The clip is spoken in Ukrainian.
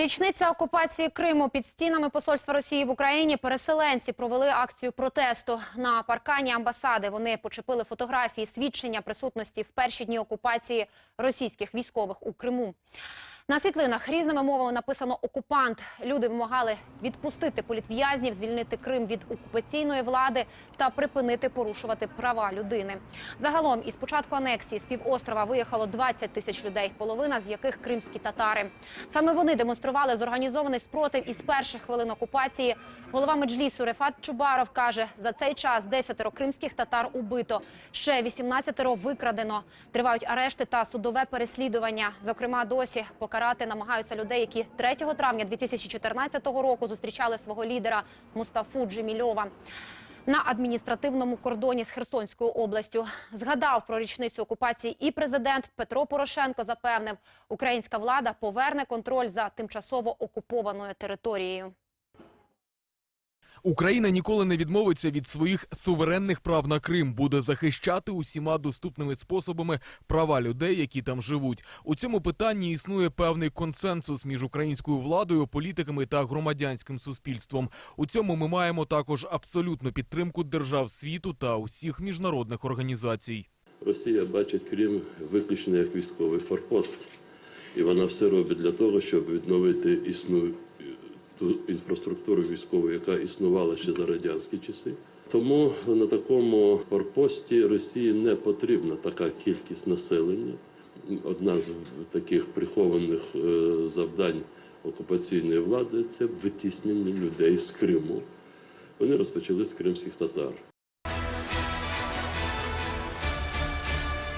Річниця окупації Криму під стінами посольства Росії в Україні переселенці провели акцію протесту на паркані амбасади. Вони почепили фотографії свідчення присутності в перші дні окупації російських військових у Криму. На світлинах різними мовами написано окупант. Люди вимагали відпустити політв'язнів, звільнити Крим від окупаційної влади та припинити порушувати права людини. Загалом із початку анексії з півострова виїхало 20 тисяч людей, половина з яких кримські татари. Саме вони демонстрували зорганізований спротив із перших хвилин окупації. Голова меджлісу Рефат Чубаров каже, за цей час 10 кримських татар убито, ще 18 викрадено. Тривають арешти та судове переслідування. Зокрема, досі покарати намагаються людей, які 3 травня 2014 року зустрічали свого лідера Мустафу Джемільова. На адміністративному кордоні з Херсонською областю згадав про річницю окупації і президент Петро Порошенко запевнив, українська влада поверне контроль за тимчасово окупованою територією. Україна ніколи не відмовиться від своїх суверенних прав на Крим, буде захищати усіма доступними способами права людей, які там живуть. У цьому питанні існує певний консенсус між українською владою, політиками та громадянським суспільством. У цьому ми маємо також абсолютну підтримку держав світу та усіх міжнародних організацій. Росія бачить Крим виключно як військовий форпост, і вона все робить для того, щоб відновити існу... ту інфраструктуру військову, яка існувала ще за радянські часи. Тому на такому форпості Росії не потрібна така кількість населення. Одна з таких прихованих е, завдань окупаційної влади це витіснення людей з Криму. Вони розпочали з кримських татар.